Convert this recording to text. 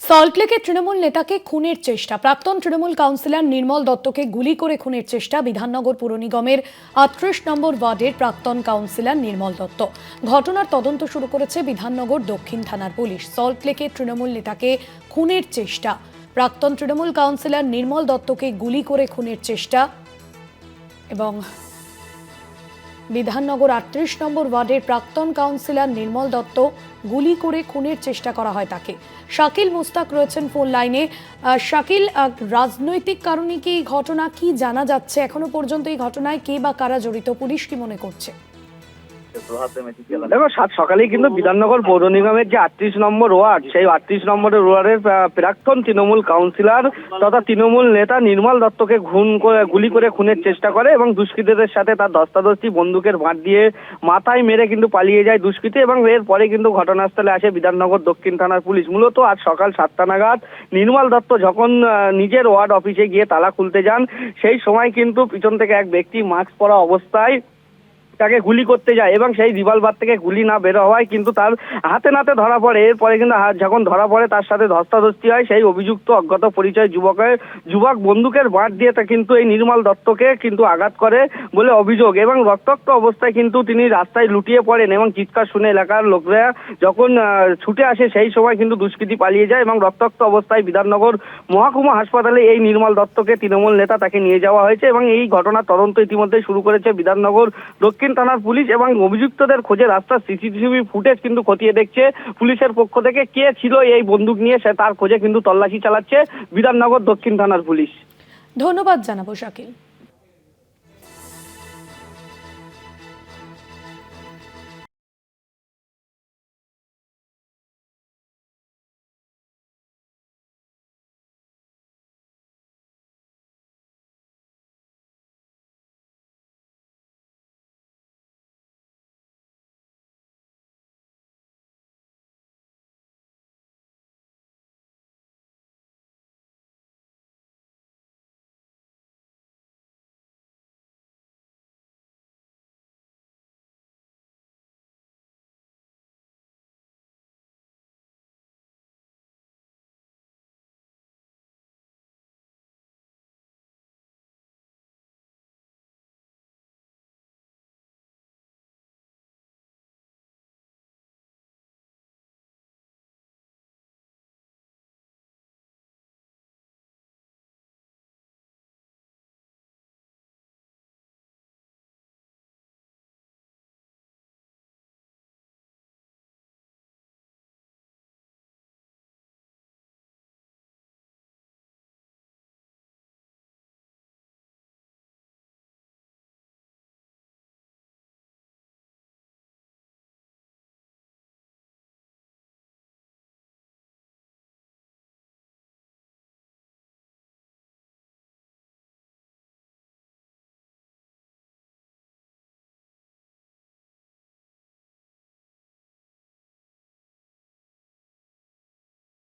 সল্টলেকের তৃণমূল নেতাকে খুনের চেষ্টা। প্রাক্তন তৃণমূল কাউন্সিলর নির্মল দত্তকে গুলি করে খুনের চেষ্টা বিধাননগর পুর নিগমের আটত্রিশ নম্বর ওয়ার্ডের প্রাক্তন কাউন্সিলর নির্মল দত্ত। ঘটনার তদন্ত শুরু করেছে বিধাননগর দক্ষিণ থানার পুলিশ। সল্টলেকের তৃণমূল নেতাকে খুনের চেষ্টা। প্রাক্তন তৃণমূল কাউন্সিলর নির্মল দত্তকে গুলি করে খুনের চেষ্টা এবং বিধাননগর আটত্রিশ নম্বর ওয়ার্ডের প্রাক্তন কাউন্সিলর নির্মল দত্ত গুলি করে খুনের চেষ্টা করা হয় তাকে। শাকিল মুস্তাক রয়েছেন ফোন লাইনে। শাকিল রাজনৈতিক কারণে কি এই ঘটনা কি জানা যাচ্ছে? এখনও পর্যন্ত এই ঘটনায় কে বা কারা জড়িত? পুলিশ কি মনে করছে? দেখো, সাত সকালেই কিন্তু বিধাননগর পৌর নিগমের যে আটত্রিশ নম্বর ওয়ার্ড, সেই আটত্রিশ নম্বরের ওয়ার্ডের প্রাক্তন তৃণমূল কাউন্সিলর তথা তৃণমূল নেতা নির্মল দত্তকে করে, গুলি করে খুনের চেষ্টা করে এবং দুষ্কৃতীদের সাথে তার ধস্তাধস্তি বন্দুকের ভাঁট দিয়ে মাথায় মেরে কিন্তু পালিয়ে যায় দুষ্কৃতী এবং এরপরে কিন্তু ঘটনাস্থলে আসে বিধাননগর দক্ষিণ থানার পুলিশ। মূলত আজ সকাল সাতটা নাগাদ নির্মল দত্ত যখন নিজের ওয়ার্ড অফিসে গিয়ে তালা খুলতে যান, সেই সময় কিন্তু পিছন থেকে এক ব্যক্তি মাস্ক পরা অবস্থায় তাকে গুলি করতে যায় এবং সেই রিভলভার থেকে গুলি না বের হওয়ায় কিন্তু তার হাতে নাতে ধরা পড়ে। এরপরে কিন্তু যখন ধরা পড়ে, তার সাথে ধস্তাধস্তি হয়। সেই অভিযুক্ত অজ্ঞাত পরিচয় যুবকের যুবক বন্দুকের বাঁট দিয়ে তা কিন্তু এই নির্মল দত্তকে কিন্তু আঘাত করে বলে অভিযোগ এবং রক্তাক্ত অবস্থায় কিন্তু তিনি রাস্তায় লুটিয়ে পড়েন এবং চিৎকার শুনে এলাকার লোকরা যখন ছুটে আসে সেই সময় কিন্তু দুষ্কৃতী পালিয়ে যায় এবং রক্তাক্ত অবস্থায় বিধাননগর মহাকুমা হাসপাতালে এই নির্মল দত্তকে তৃণমূল নেতা তাকে নিয়ে যাওয়া হয়েছে এবং এই ঘটনার তদন্ত ইতিমধ্যে শুরু করেছে বিধাননগর দক্ষিণ থানার পুলিশ এবং অভিযুক্তদের খোঁজে রাস্তার সিসিটিভি ফুটেজ কিন্তু খতিয়ে দেখছে পুলিশের পক্ষ থেকে কে ছিল এই বন্দুক নিয়ে সে তার খোঁজে কিন্তু তল্লাশি চালাচ্ছে বিধাননগর দক্ষিণ থানার পুলিশ। ধন্যবাদ জানাব শাকিল।